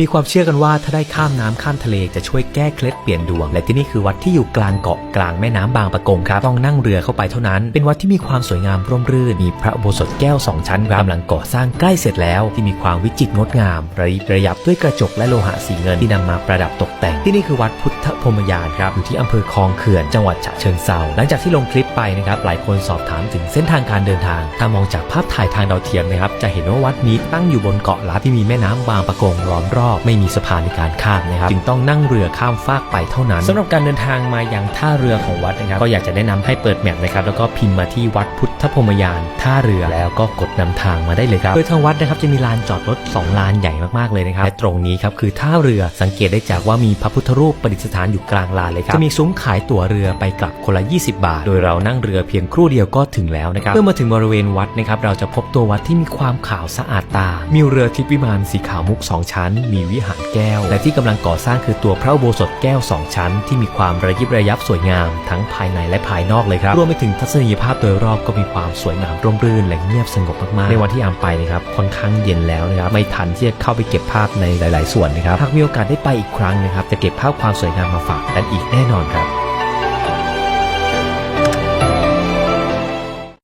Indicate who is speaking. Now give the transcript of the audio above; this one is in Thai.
Speaker 1: มีความเชื่อกันว่าถ้าได้ข้ามน้ำข้ามทะเลจะช่วยแก้เคล็ดเปลี่ยนดวง และที่นี่คือวัดที่อยู่กลางเกาะกลางแม่น้ำบางปะกงครับต้องนั่งเรือเข้าไปเท่านั้น เป็นวัดที่มีความสวยงามร่มรื่น มีพระอุโบสถแก้วสองชั้นรับกำลังก่อสร้างใกล้เสร็จแล้วที่มีความวิจิตรงดงามระยิบระยับด้วยกระจกและโลหะสีเงินที่นำมาประดับตกแต่ง ที่นี่คือวัดพุทธพรมยานครับอยู่ที่อำเภอคลองเขื่อนจังหวัดฉะเชิงเซาหลังจากที่ลงคลิปไปนะครับหลายคนสอบถามถึงเส้นทางการเดินทาง ถ้ามองจากภาพถ่ายทางดาวเทียมนะครับจะเห็นว่าวัดนี้ตั้งอยู่บนเกาะล้าที่มีแม่น้ำบางปะกงล้อมรอบไม่มีสะพานในการข้ามนะครับจึงต้องนั่งเรือข้ามฟากไปเท่านั้นสำหรับการเดินทางมายังท่าเรือของวัดนะครับก็อยากจะแนะนำให้เปิดแมปนะครับแล้วก็พิมพ์มาที่วัดพุทธพรหมยานท่าเรือแล้วก็กดนำทางมาได้เลยครับโดยทางวัดนะครับจะมีลานจอดรถสองลานใหญ่มากๆเลยนะครับและตรงนี้ครับคือท่าเรือสังเกตได้จากว่ามีพระพุทธรูปประดิษฐานอยู่กลางลานเลยครับจะมีซุ้มขายตั๋วเรือไปกลับคนละ 20 บาท โดยเรานั่งเรือเพียงครู่เดียวก็ถึงแล้วนะครับเมื่อมาถึงบริเวณวัดนะครับเราจะพบตัววัดที่มีความขาวสะอาดตา มีเรือทิพย์วิมานสีขาวมุกสองชั้น มีีวิหารแก้ว และที่กำลังก่อสร้างคือตัวพระอุโบสถแก้วสองชั้น ที่มีความระยิบระยับสวยงาม ทั้งภายในและภายนอกเลยครับรวมไปถึงทัศนียภาพโดยรอบก็มีความสวยงามร่มรื่นและเงียบสงบมากๆ ในวันที่อามไปนะครับค่อนข้างเย็นแล้วนะครับไม่ทันที่จะเข้าไปเก็บภาพในหลาย ๆ ส่วนนะครับหากมีโอกาสได้ไปอีกครั้งนะครับจะเก็บภาพความสวยงามมาฝากกันอีกแน่นอนครับ